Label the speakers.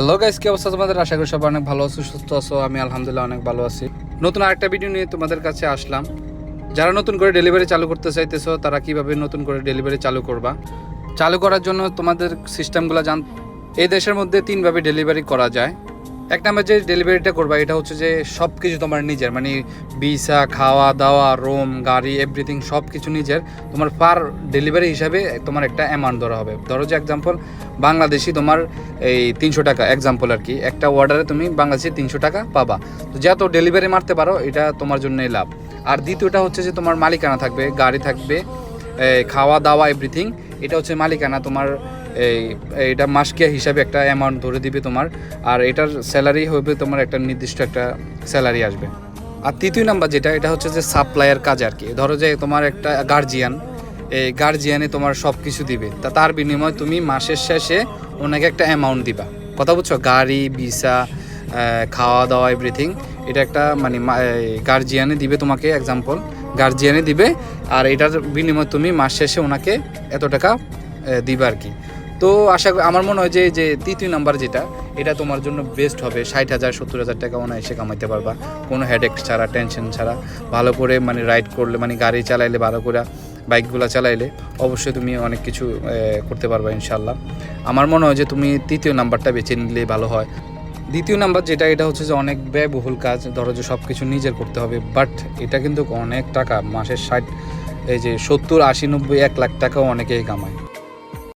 Speaker 1: Hello guys কি অবস্থা তোমাদের? আশা করি সবাই অনেক ভালো আছো, সুস্থ আছো। আমি আলহামদুলিল্লাহ অনেক ভালো আছি। নতুন আরেকটা ভিডিও নিয়ে তোমাদের কাছে আসলাম। যারা নতুন করে ডেলিভারি চালু করতে চাইতেছো, তারা কীভাবে নতুন করে ডেলিভারি চালু করবা? চালু করার জন্য তোমাদের সিস্টেমগুলো জান এই দেশের মধ্যে তিনভাবে ডেলিভারি করা যায়। এক নাম্বার যে ডেলিভারিটা করবা, এটা হচ্ছে যে সব কিছু তোমার নিজের মানে ভিসা খাওয়া দাওয়া রুম গাড়ি এভরিথিং সব কিছু নিজের। তোমার পার ডেলিভারি হিসাবে তোমার একটা অ্যামাউন্ট ধরা হবে। ধরো যে এক্সাম্পল বাংলাদেশি তোমার এই তিনশো টাকা এক্সাম্পল আর কি, একটা অর্ডারে তুমি বাংলাদেশি তিনশো টাকা পাবা। তো যত ডেলিভারি মারতে পারো, এটা তোমার জন্যই লাভ। আর দ্বিতীয়টা হচ্ছে যে তোমার মালিকানা থাকবে, গাড়ি থাকবে খাওয়া দাওয়া এভরিথিং এটা হচ্ছে মালিকানা তোমার, এই এটা মাসকিয়া হিসাবে একটা অ্যামাউন্ট ধরে দিবে তোমার, আর এটার স্যালারি হবে তোমার একটা নির্দিষ্ট একটা স্যালারি আসবে। আর তৃতীয় নাম্বার যেটা, এটা হচ্ছে যে সাপ্লাইয়ের কাজ আর কি। ধরো যে তোমার একটা গার্জিয়ান এই গার্জিয়ানে তোমার সব কিছু দিবে। তা তার বিনিময়ে তুমি মাসের শেষে ওনাকে একটা অ্যামাউন্ট দিবা। কথা বুঝছ? গাড়ি ভিসা খাওয়া দাওয়া এভরিথিং এটা একটা মানে গার্জিয়ানে দিবে তোমাকে এক্সাম্পল গার্জিয়ানে দিবে। আর এটার বিনিময়ে তুমি মাস শেষে ওনাকে এত টাকা দিবে আর কি। তো আশা আমার মনে হয় যে যে তৃতীয় নাম্বার যেটা, এটা তোমার জন্য বেস্ট হবে। ষাট হাজার, সত্তর হাজার টাকা ওনা এসে কামাইতে পারবা। কোনো হেডেক ছাড়া টেনশন ছাড়া। ভালো করে মানে রাইড করলে মানে গাড়ি চালাইলে, ভালো করে বাইকগুলো চালাইলে, অবশ্যই তুমি অনেক কিছু করতে পারবা ইনশাল্লাহ আমার মনে হয় যে, তুমি তৃতীয় নাম্বারটা বেছে নিলেই ভালো হয়। দ্বিতীয় নাম্বার যেটা, এটা হচ্ছে যে অনেক ব্যয়বহুল কাজ, ধরো যে সব কিছু নিজের করতে হবে বাট এটা কিন্তু অনেক টাকা মাসের ষাট, এই যে সত্তর, আশি, নব্বই, এক লাখ টাকাও অনেকেই কামায়।